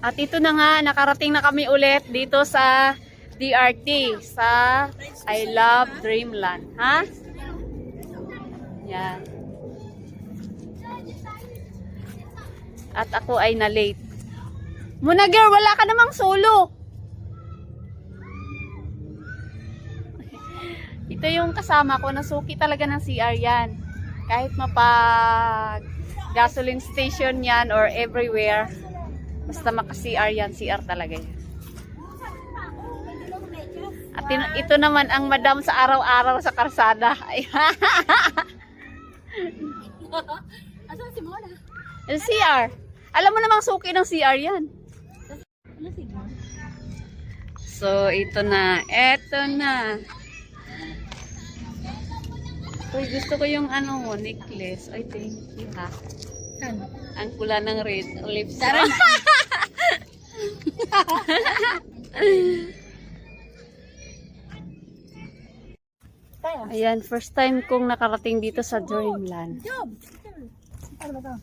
At ito na nga, nakarating na kami ulit dito sa DRT, sa I Love Dreamland. Ha? Yan. At ako ay na-late. Muna girl, wala ka namang solo. Ito yung kasama ko, nasuki talaga ng CR yan. Kahit mapag gasoline station yan or everywhere, basta maka-CR yan, CR talaga yan. At ito naman ang madam sa araw-araw sa karsada. Asan si Mona? Yung CR. Alam mo namang suki ng CR yan. Ano? So, ito na. Ito na. Uy, gusto ko yung ano mo, necklace. Ay, thank you ha. Ano? Ang kula ng red lips. Tara. Ayan, first time kong nakarating dito sa Dreamland. Ano?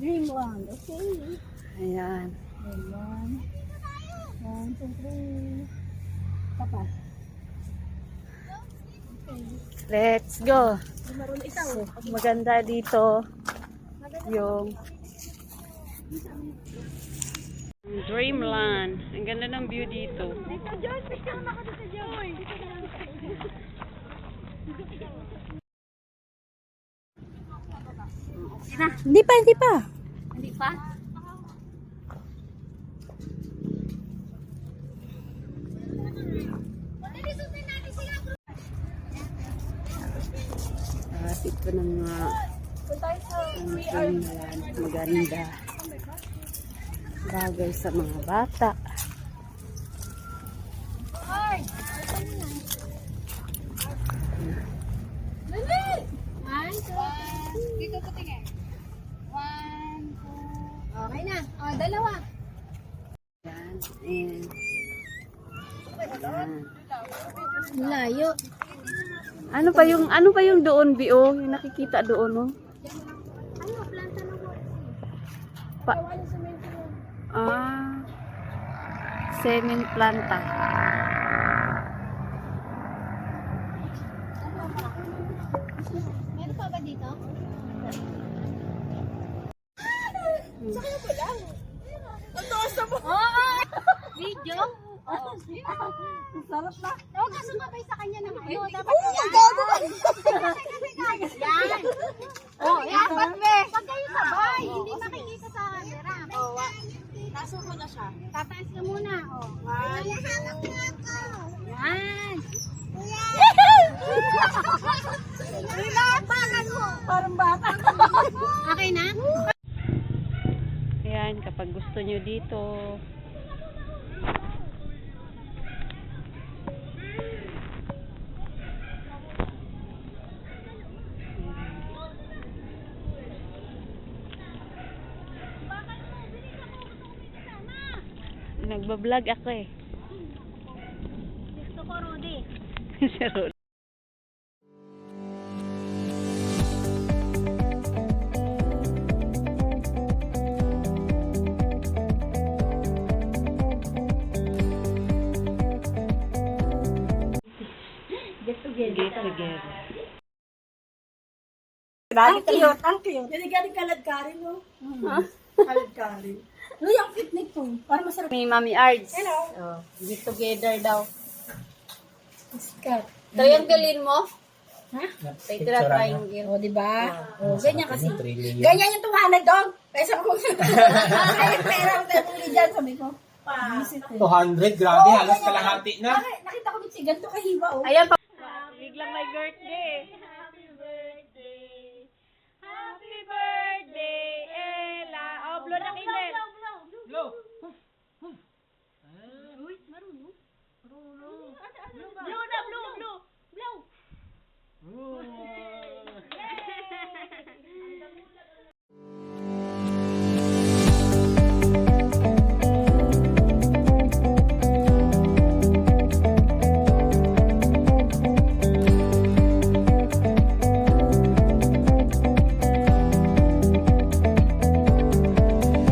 Dreamland, okay. Ayan. Dreamland. One, two, three. Tapas. Let's go. So, maganda dito yung Dreamland. Ang ganda ng view dito. Dito, Joy. Na ako dito, Joy. Hindi pa, hindi pa. Hindi pa? At ito na nga Dreamland. Maganda. Bagay sa mga bata. One, two, Dito ko tingin. One, two. Okay na. O, dalawa. Yan. Ayan. Ayan. Layo. Ano pa yung ano pa yung doon, Bio? Yung nakikita doon, no? Ano, planta ng Pa ah. Semen planta. Meron pa ba dito? Sakay mo lang. Ang taas na mo. Oo. Video? Oo. Sarap na. Huwag ka sumabay sa kanya ng ano. Dapat yan. Yan. Oh, yan. Pag kayo sabay, Taso mo na siya. Tataas ka muna. Oh. One. Yan. Pinapakan mo. Parang bata. okay na? Ayan, kapag gusto nyo dito. Nagbablog ako eh. Gusto ko, Rudy. Si Rod. Get together. Get together. Ang cute, ang cute. Hindi galing kaladkarin, no? Kaladkarin. No, yung picnic po. Para masarap. Ni Mami Ards. Hello. Oh, get together daw. Sikat. Trianglein mo? Ha? Ito na triangle. O, di ba? O, ganyan kasi. Ganyan yung tumanag doon. Kaya sabi ko, ay, pera ang tatuli dyan. Sabi ko, eh. 200, grabe, halos kalahati na. Nakita ko si ganito kahiba, oh. Ayan Nobody.